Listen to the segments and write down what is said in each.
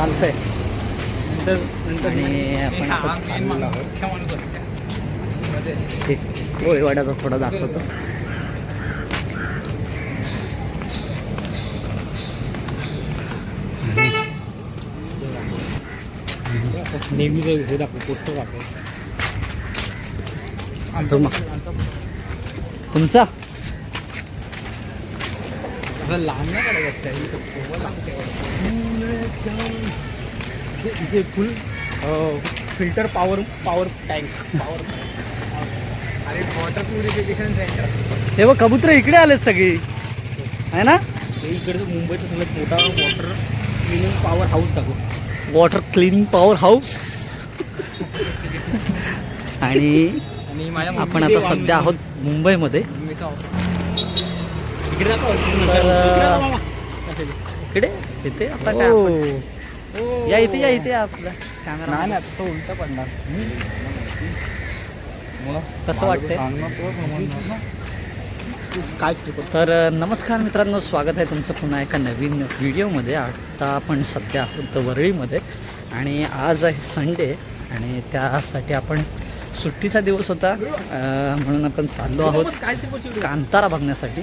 चालतंय. नंतर नंतर आणि आपण आता चाललेलो आहोत. ते कोळीवाड्याचा थोडा दाखवतो. नेहमीच हे दाखव पोस्टर दाखव. तुमचा? लहान नाही इथं full filter power power tank power अरे वॉटर प्युरिफिकेशन सेंटर हे बघ कबूतर इकडे आलेत सगळी. आहे ना? इकडचं मुंबईचं सगळ्यात मोठा वॉटर क्लिनिंग पॉवर हाऊस टाकू वॉटर क्लिनिंग पॉवर हाऊस आणि आपण आता सध्या आहोत मुंबईमध्ये. इकडे दाखव. इकडे? इथे? आता काय हो. आपण- या इथे या इथे या आपला कॅमेरा नाही नाही तो उलटा पडणार. कसं वाटतंय? काय तर अ, नमस्कार मित्रांनो स्वागत आहे तुमचं पुन्हा एका नवीन व्हिडिओमध्ये. आता आपण सध्या आहोत वरळीमध्ये. आणि आज आहे संडे आणि त्यासाठी आपण सुट्टीचा दिवस होता. अ, म्हणून आपण चाललो आहोत कांतारा बघण्यासाठी.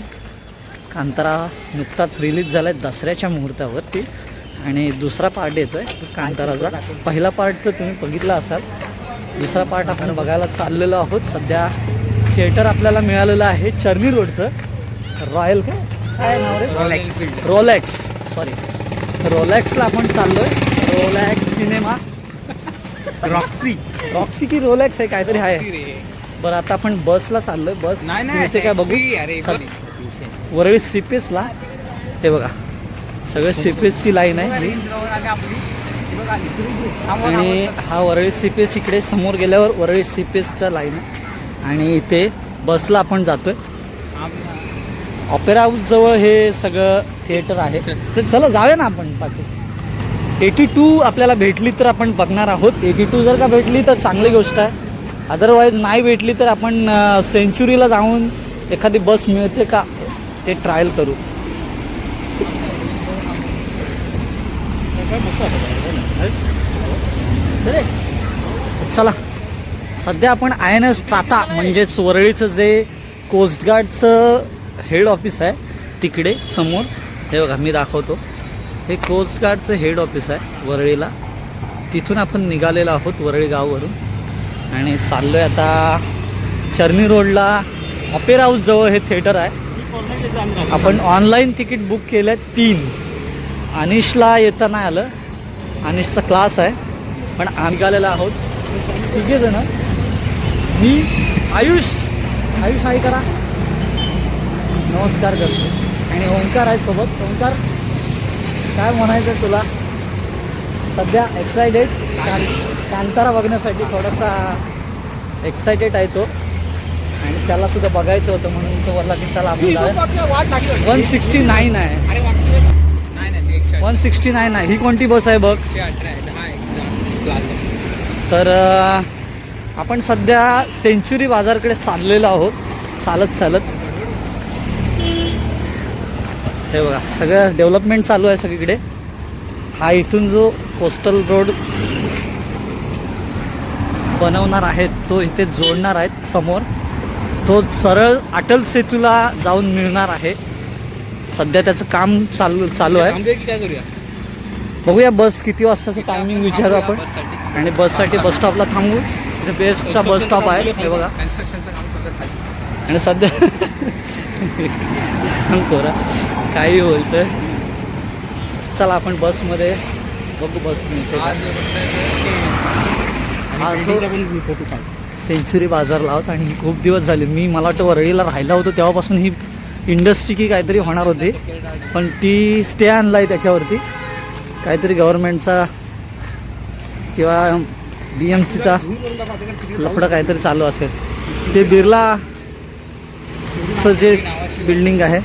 कांतारा नुकताच रिलीज झाला आहे दसऱ्याच्या मुहूर्तावरती. आणि दुसरा पार्ट येतो आहे कांताराचा. पहिला पार्ट तर तुम्ही बघितला असाल. दुसरा पार्ट आपण बघायला चाललेलो आहोत. सध्या थिएटर आपल्याला मिळालेलं आहे चर्नी रोडचं. रॉयल काय? काय नाव रे रोलॅक्स. सॉरी रोलॅक्सला आपण चाललो आहे रोलॅक्स सिनेमा. रॉक्सी. रॉक्सी की रोलॅक्स आहे काहीतरी आहे. बरं आता आपण बसला चाललोय. बस नाही काय बघू? अरे वरळी एसला हे बघा सगळं सीपीएसची लाईन आहे. आणि हा वरळी सीपीएस इकडे समोर गेल्यावर वरळी एसचा लाईन आहे. आणि इथे बसला आपण जातोय. ऑपेरा हाऊस जवळ हे सगळं थिएटर आहे. तर चला जाऊया ना आपण बाकी एटी टू आपल्याला भेटली तर आपण बघणार आहोत. एटी टू जर का भेटली तर चांगली गोष्ट आहे. अदरवाईज नाही भेटली तर आपण सेंचुरीला जाऊन एखादी बस मिळते का? ते ट्रायल करू. चला. सध्या आपण आय एन एस टाटा म्हणजेच वरळीचं जे कोस्टगार्डचं हेड ऑफिस आहे तिकडे समोर हे बघा मी दाखवतो. हे कोस्टगार्डचं हेड ऑफिस आहे वरळीला. तिथून आपण निघालेलो आहोत वरळी गाववरून आणि चाललो आहे आता चर्नी रोडला. अपेर हाऊस जवळ हे थिएटर आहे. आपण ऑनलाईन तिकीट बुक केलं आहे तीन. अनिशला येता नाही आलं. अनिशचा क्लास आहे. पण आम्ही निघालेला आहोत. तिघे जण. मी आयुष. आयुष आई करा. नमस्कार करतो. आणि ओंकार आहे सोबत. ओंकार काय म्हणायचं तुला? सध्या एक्सायटेड कांतारा बघण्यासाठी थोडासा एक्सायटेड आहे तो. आणि त्याला सुद्धा बघायचं होतं म्हणून तो बोलला की चला आपण वन सिक्स्टी नाईन आहे. वन सिक्स्टी नाईन आहे ही कोणती बस आहे बघ? तर आपण सध्या सेंचुरी बाजारकडे चाललेलो आहोत. चालत चालत. हे बघा सगळं डेव्हलपमेंट चालू आहे सगळीकडे. हा इथून जो कोस्टल रोड बनवणार आहेत तो इथे जोडणार आहेत समोर. तो सरळ अटल सेतूला जाऊन मिळणार आहे. सध्या त्याचं काम चालू चालू आहे. काय करूया? बघूया बस किती वाजताचं टायमिंग विचारू आपण. आणि बससाठी बस स्टॉपला थांबू. इथे बेस्टचा बस स्टॉप आहे. हे बघा. आणि सध्या कोरा काही बोलतोय. चला आपण बसमध्ये बघू बस. मिळते. हा फोटो काढ सेंचुरी बाजारला आहोत आणि खूप दिवस झाले. मी मला वाटतं वरळीला राहिला होतो तेव्हापासून ही इंडस्ट्री की काहीतरी होणार होती. पण ती स्टे आणला आहे त्याच्यावरती. काहीतरी गव्हर्नमेंटचा किंवा बी एम सीचा लफडं काहीतरी चालू असेल. ते बिर्लाचं जे बिल्डिंग आहे.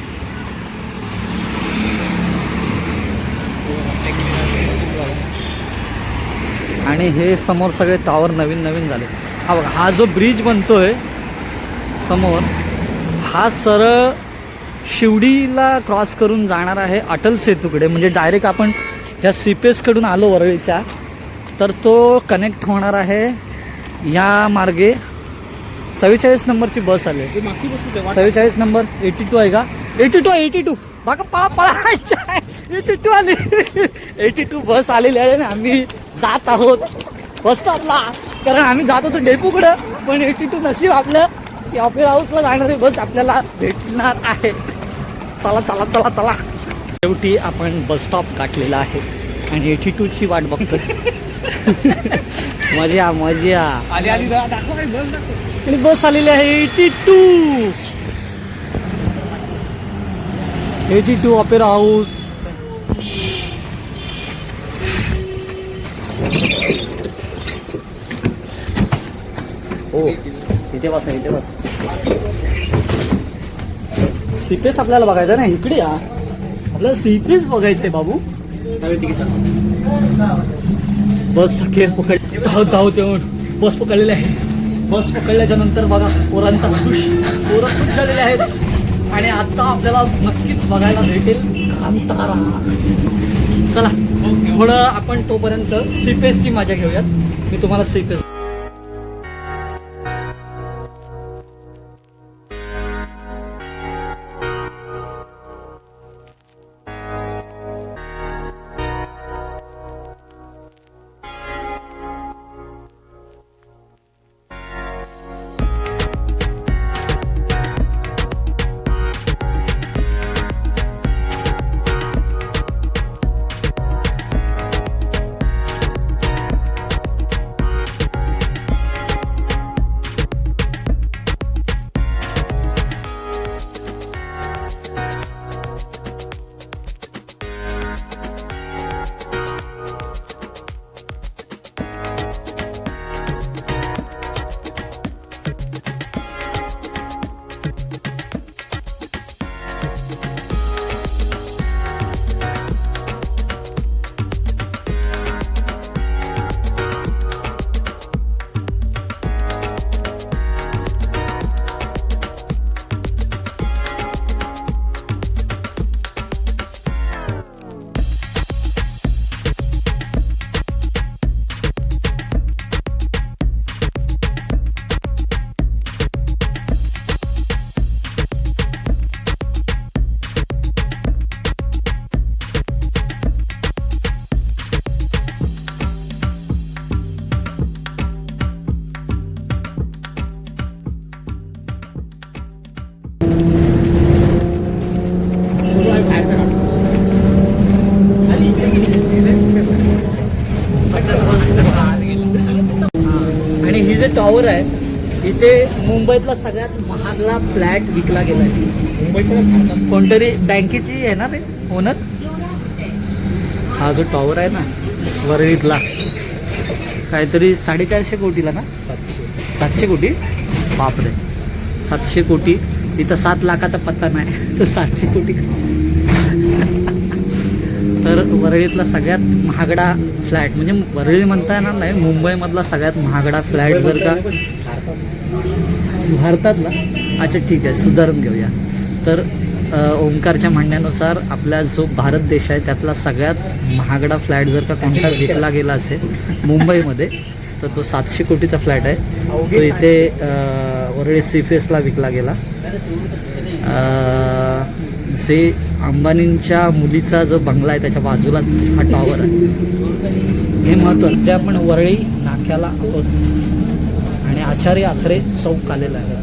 आणि हे समोर सगळे टावर नवीन नवीन झाले. हा बघा हा जो ब्रिज बनतोय समोर हा सरळ शिवडीला क्रॉस करून जाणार आहे अटल सेतूकडे. म्हणजे डायरेक्ट आपण ह्या सीपेसकडून आलो वरळीच्या तर तो कनेक्ट होणार आहे या मार्गे. चव्वेचाळीस नंबरची बस आली. चव्वेचाळीस नंबर एटी टू आहे का? एटी टू एटी टू बघा पळा पळा एटी टू आली. एटी टू बस आलेली आहे ना आम्ही जात आहोत बस स्टॉपला कारण आम्ही जात होतो डेपूकडं पण एटी टू नशीब आपलं की ऑपेरा हाऊसला जाणारी बस आपल्याला भेटणार आहे. चला चला चला चला. शेवटी आपण बस स्टॉप गाठलेला आहे आणि एटी टूची वाट बघतोय. मजा मजा. आली आली दाखव आहे, बस दाखव. आणि बस आलेली आहे eighty two eighty two Opera House ओ इथे बसा इथे बसा. सीपीएस आपल्याला बघायचं ना इकडे या. आपल्याला सीपीएस बघायचंय बाबू. चालेल, तिकीट टाक. बस अखेर पकड धाव धाव येऊन बस पकडलेली आहे. बस पकडल्याच्या नंतर बघा पोरांचा खुश पोरं खुश झालेले आहेत. आणि आता आपल्याला नक्कीच बघायला भेटेल कांतारा. चला थोडं आपण तोपर्यंत सीपेसची मजा घेऊयात. मी तुम्हाला सीपेस टॉवर आहे. इथे मुंबईतला सगळ्यात महागडा फ्लॅट विकला ना भारतात. कोणतरी बँकेची आहे ना ते ओनर? हा जो टॉवर आहे ना वरळीतला. काहीतरी साडेचारशे कोटीला ना? सातशे. सातशे कोटी? बापरे. सातशे कोटी. इथं सात लाखाचा पत्ता नाही. तर सातशे कोटी. तर वरळीतला सगळ्यात महागडा फ्लॅट म्हणजे वरळी म्हणता येणार नाही मुंबईमधला सगळ्यात महागडा फ्लॅट जर का भारतातला अच्छा ठीक आहे सुधारून घेऊया. तर ओंकारच्या म्हणण्यानुसार आपला जो भारत देश आहे त्यातला सगळ्यात महागडा फ्लॅट जर का कोणता विकला गेला असेल मुंबईमध्ये तर तो सातशे कोटीचा फ्लॅट आहे. तो इथे वरळी सी फी एसला विकला गेला. जे अंबानींच्या मुलीचा जो बंगला आहे त्याच्या बाजूलाच हा टॉवर आहे. हे महत्त्वाचं ते आपण वरळी नाक्याला आहोत. आणि आचार्य आत्रे चौक आलेला आहे.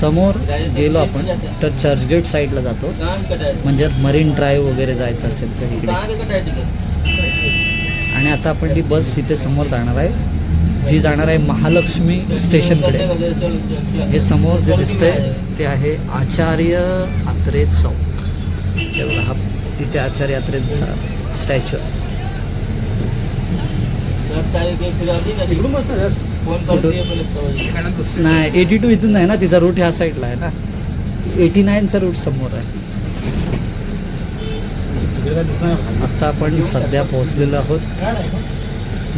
समोर गेलो आपण तर चर्चगेट साईडला जातो. म्हणजे मरीन ड्राईव्ह वगैरे जायचं असेल तर इकडे. आणि आता आपण ती बस इथे समोर जाणार आहे. जी जाणार आहे महालक्ष्मी स्टेशनकडे. हे समोर जे दिसतंय ते आहे आचार्य आत्रे चौक. हे बघा हा इथे आचार्य आत्रेंचा स्टॅच्यू आहे. नाही एटी टू इथून नाही ना तिचा रूट ह्या साईडला आहे ना. एटी नाईनचा रूट समोर आहे. आता आपण सध्या पोहोचलेलो आहोत.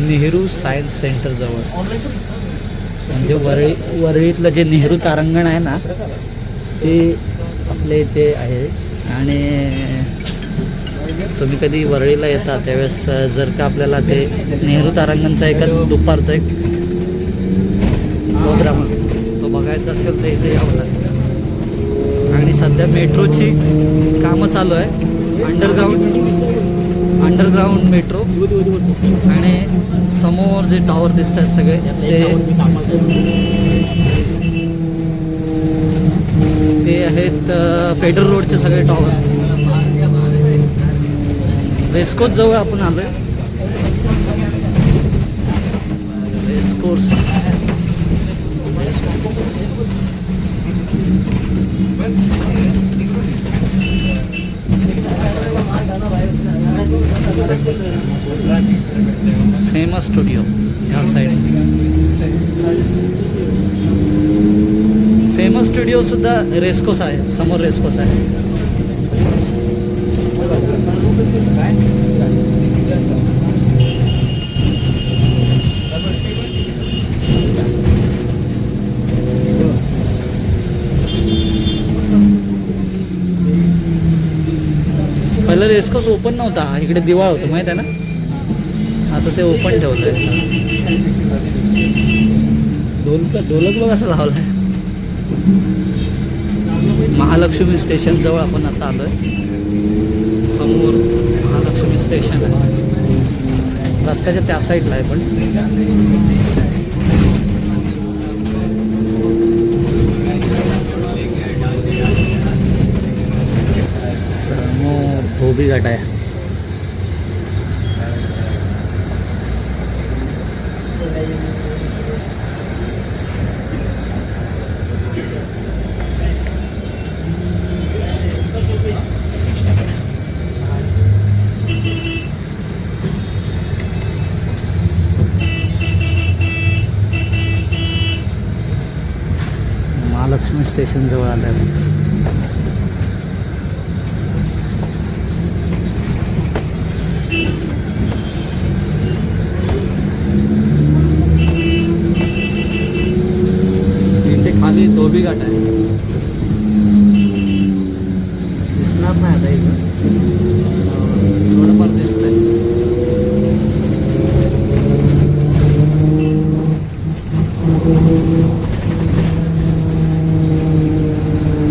नेहरू सायन्स सेंटरजवळ म्हणजे वरळी वरळीतलं जे नेहरू तारांगण आहे ना ते आपल्या इथे आहे. आणि तुम्ही कधी वरळीला येता त्यावेळेस जर का आपल्याला ते नेहरू तारांगणचा एका दुपारचा एक प्रोग्राम असतो तो बघायचा असेल तर इथे यावं लागतं आणि सध्या मेट्रोची कामं चालू आहे अंडरग्राऊंड. अंडरग्राऊंड मेट्रो आणि समोर जे टॉवर दिसत आहेत सगळे ते ते आहेत अ, पेडर रोडचे सगळे टॉवर रेस्कोर्स जवळ आपण आलोय. रेस्कोर्स फेमस स्टुडिओ ह्या साईड फेमस स्टुडिओ सुद्धा रेस्कोस आहे समोर रेस्कोस आहे. पहिलं रेस्कोस ओपन नव्हता इकडे दिवाळ होतो माहीत आहे ना? आता ते ओपन ठेवलंय. ढोलक ढोलक बघ असं आहे महालक्ष्मी स्टेशन जवळ आपण आता आलो आहे समोर महालक्ष्मी स्टेशन आहे. रस्त्याच्या त्या साईडला आहे पण. समोर धोबी घाट आहे. स्टेशनजवळ आल्यानंतर जवळ आलं आहे इथे खाली धोबी घाट आहे दिसणार नाही आता इथं अं, थोडंफार दिसतंय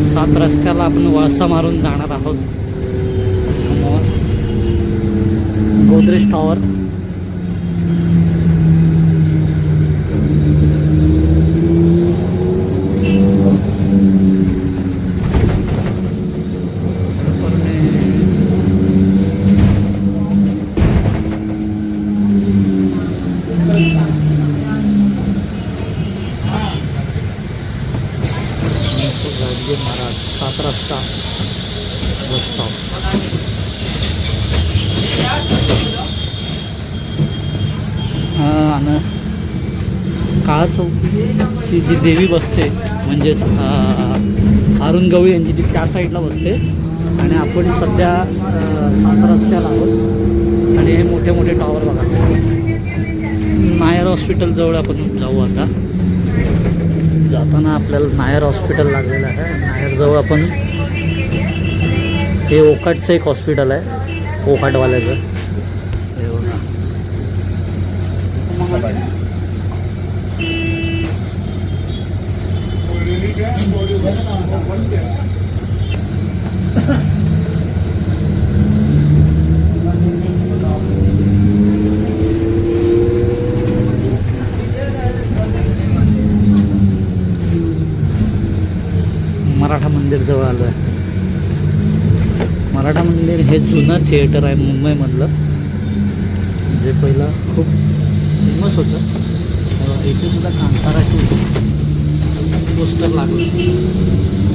सात रस्त्याला आपण वळसा मारून जाणार आहोत समोर. गोदरेज टॉवर गाडगे महाराज सात रस्ता बस स्टॉप हां आणि काळा चौकीची जी देवी बसते म्हणजेच अरुण गवळी यांची ती त्या साईडला बसते. आणि आपण सध्या सात रस्त्याला आहोत. आणि हे मोठे मोठे टॉवर बघा. नायर हॉस्पिटल जवळ आपण जाऊ आता. जाताना आपल्याला नायर हॉस्पिटल लागलेलं आहे. नायरजवळ आपण हे ओकाटचं एक हॉस्पिटल आहे ओकाटवाल्याचं हे बघा. मराठा मंदिर जवळ आलो आहे. मराठा मंदिर हे जुनं थिएटर आहे मुंबईमधलं. जे पहिलं खूप फेमस होतं. इथे सुद्धा कांताराची पोस्टर लागलं.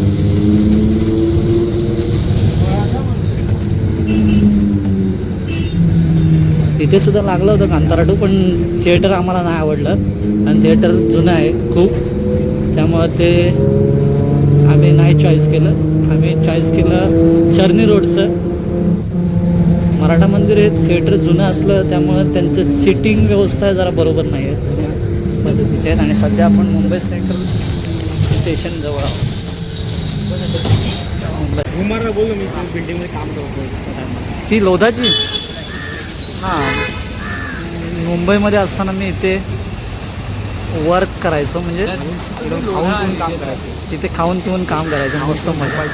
तिथे सुद्धा लागलं होतं कांतारा टू पण थिएटर आम्हाला नाही आवडलं. आणि थिएटर जुनं आहे खूप. त्यामुळं ते आम्ही नाही चॉईस केलं. आम्ही चॉईस केलं चर्नी रोडचं मराठा मंदिर हे थिएटर जुनं असलं त्यामुळं त्यांचं सिटिंग व्यवस्था जरा बरोबर नाही आहे. पद्धतीचे आहेत. आणि सध्या आपण मुंबई सेंट्रल स्टेशन जवळ आहोत. बोललो मी बिल्डिंगमध्ये काम करतो ती लोधाची? हां. मुंबईमध्ये असताना मी इथे वर्क करायचो म्हणजे खाऊन काम करायचं. इथे खाऊन पिऊन काम करायचं मस्त मजा.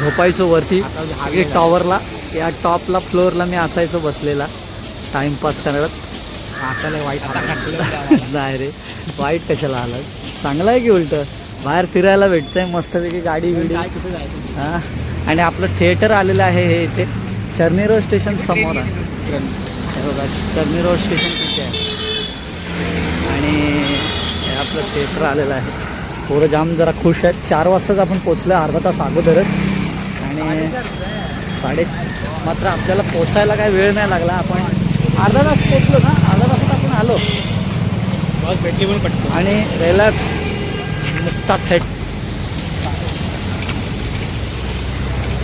झोपायचो. वरती टॉवरला या टॉपला फ्लोअरला मी असायचो बसलेला. टाइमपास करत वाईट नाही रे वाईट कशाला आलं चांगलं आहे की उलट? बाहेर फिरायला भेटतंय मस्तपैकी गाडी बिडी. हा. आणि आपलं थिएटर आलेलं आहे हे इथे. चर्नी रोड स्टेशन समोर आहे. हे बघा. चर्नी रोड स्टेशन तिथे आहे. आणि हे आपलं थिएटर आलेलं आहे. पोरं जाम जरा खुश आहेत. चार वाजताच आपण पोचलो अर्धा तास अगोदरच. आणि साडे मात्र आपल्याला पोचायला काय वेळ नाही लागला. आपण अर्धा तास पोचलो ना? अर्धा तासात आपण आलो. बस भेटली पण पटकन. आणि रिलॅक्स मुक्ता थेट.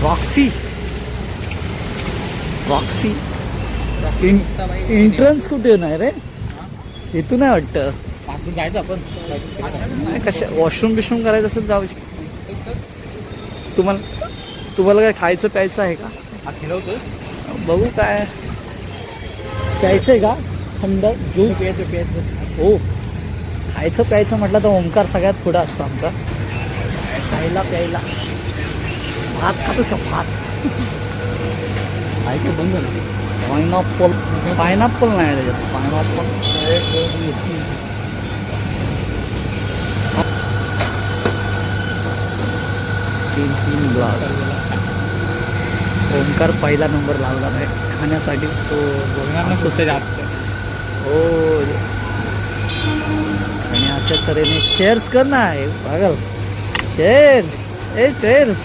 रॉक्सी रॉक्सी एंट्रन्स कुठे नाही रे इथून नाही वाटतं. जायचं आपण. नाही कशा वॉशरूम बिशरूम करायचं असेल जाऊ तुम्हाला तुम्हाला काय खायचं प्यायचं आहे का? बघू काय. प्यायचं आहे का? थंड ज्यूस प्यायचं प्यायचं. हो. खायचं प्यायचं म्हटलं तर ओंकार सगळ्यात पुढं असतो आमचा. खायला प्यायला. भात खातोस का? भात. ऐकलं बंद झालं पायनॅपल पायनॅपल नाही त्याच्यात पायनॅपल तीन तीन ग्लास ओंकार पहिला नंबर लावला नाही खाण्यासाठी तो सुद्धा जास्त. हो. आणि अशा तऱ्हेने चेअर्स कर ना. हे पागल. चेअर्स ए चेअर्स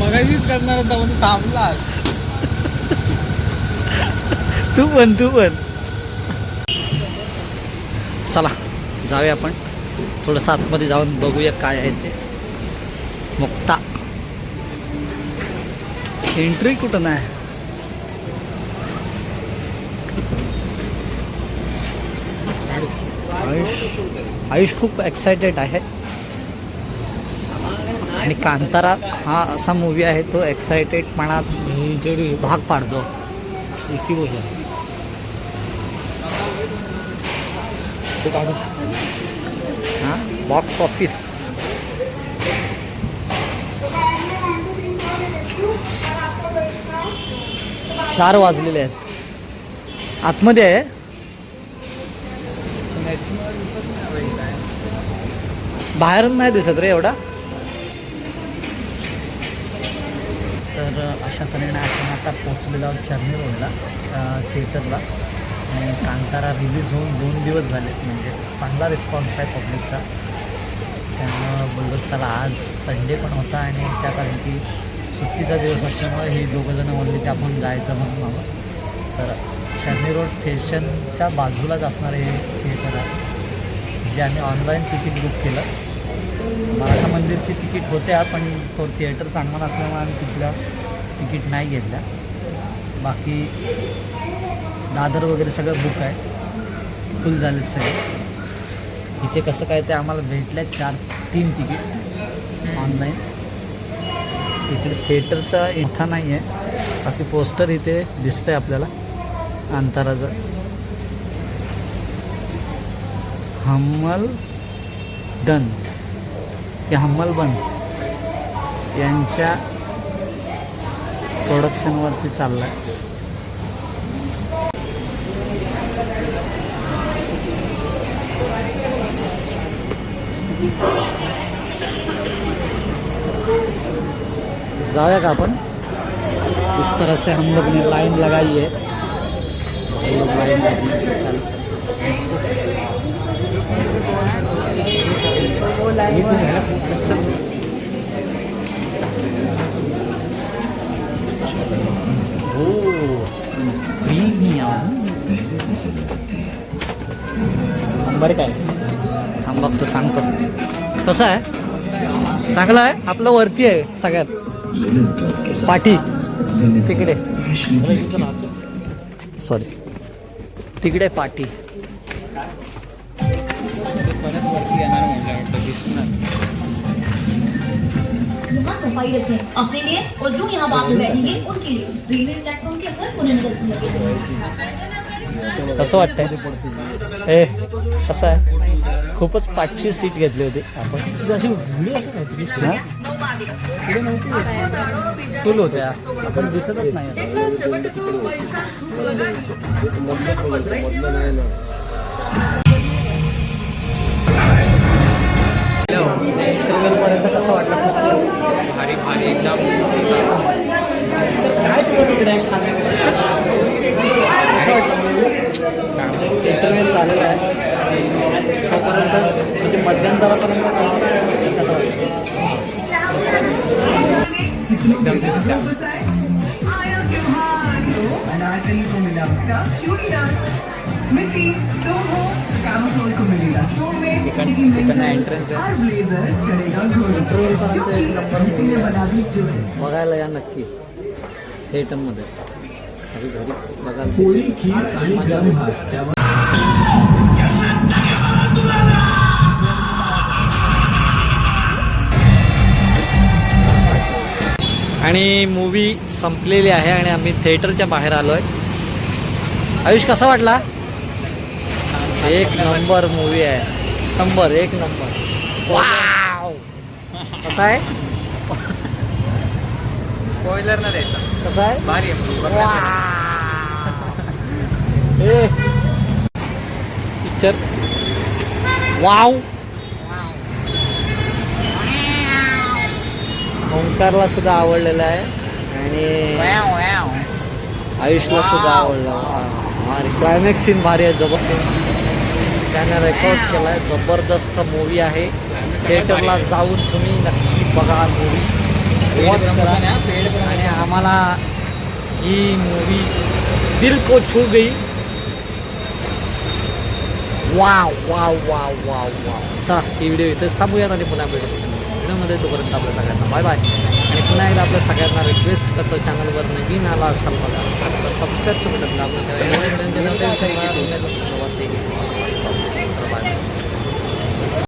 मगाशीच करणार होता म्हणजे थांबला. तू पण तू पण चला जाऊया आपण. थोडंसं आतमध्ये जाऊन बघूया काय आहे ते. मुक्ता. एंट्री कुठं नाही? आयुष खूप एक्सायटेड आहे. आणि कांतारा हा असा मूवी आहे तो एक्सायटेडपणात भाग पाडतो. एसी हां? बॉक्स ऑफिस चार वाजलेले आहेत. आतमध्ये आहे? बाहेरून नाही दिसत रे एवढा. तर अशा तऱ्हेने आपण आता पोचलेलो आहोत चर्नी रोडला थिएटरला आणि कांतारा रिलीज होऊन दोन दिवस झालेत म्हणजे चांगला रिस्पॉन्स आहे पब्लिकचा त्यामुळं बोललो चला आज संडे पण होता आणि त्या कारण की सुट्टीचा दिवस असल्यामुळे ही दोघंजणं म्हणली की आपण जायचं म्हणून आहोत. तर शनी रोड स्टेशनच्या बाजूलाच असणारे हे थिएटर आहे जे आम्ही ऑनलाईन तिकीट बुक केलं. मराठा मंदिरची तिकीट होत्या पण तो थिएटर चांगला नसल्यामुळे आम्ही तिथल्या तिकीट नाही घेतल्या. बाकी दादर वगैरे सगळं बुक आहे. फुल झाले सगळे. इथे कसं काय ते आम्हाला भेटल्या चार तीन तिकीट ऑनलाईन इकडे थिएटरचा इठा नाही आहे बाकी पोस्टर इथे दिसतंय आपल्याला. अंतराचं. हम्मल डन. ते हम्मलबन यांच्या प्रोडक्शनवरती चाललं आहे जाऊया का अपन इस तरह से हम लोग ने लाइन लगाई है. लोग लाइन चल बरं काय? थांब बघतो सांगतो कसं आहे? चांगलं आहे? आपलं वरती आहे सगळ्यात. पाठी. तिकडे. सॉरी तिकडे पाठी. परत वरती येणार म्हणजे वाटतं दिसणार सफाई रखें अपने लिए और जो यहाँ बाद में बैठेंगे उनके लिए रेलवे प्लेटफॉर्म के अंदर उन्हें नजर लगे कसं वाटतंय? ए कसं आहे? खूपच पाचची सीट घेतली होती. आपण. अशी फुल होत्या. आपण दिसतच नाही पर्यंत कसं वाटलं? भारी भारी एकदम. काय तुझं तिकडे? इंटरव्ह्यू झालेला आहे. तोपर्यंत म्हणजे मध्यंतरापर्यंत कसं दी जोड़ी बघायला या नक्की. थिएटरमध्ये पोळी खीर आणि गरम भात. त्यावर आणि मूवी संपलेली आहे आणि आम्ही थिएटरच्या बाहेर आलो आहे आयुष कसा वाटला? एक नंबर मूवी आहे. नंबर एक नंबर कसा आहे? स्पॉइलर न द्यायचा. कसा आहे? भारी आहे. पिक्चर. वाव. ओंकारला सुद्धा आवडलेला आहे. आणि आयुषला सुद्धा आवडलं. क्लायमॅक्स सीन भारी आहे जबरदस्त. त्याने रेकॉर्ड केला आहे जबरदस्त मूवी आहे. थिएटरला जाऊन तुम्ही नक्की बघा मूवी वॉच करा आणि आम्हाला ही मूवी दिल को छू गई. Wow wow wow wow wow चला ही व्हिडिओ इथेच थांबूयात आणि पुन्हा भेटू. व्हिडिओमध्ये तोपर्यंत आपल्या सगळ्यांना बाय बाय आणि पुन्हा एकदा आपल्या सगळ्यांना रिक्वेस्ट करतो चॅनलवर नवीन आला असाल बघा सबस्क्राईब बटन दाबून ठेवा.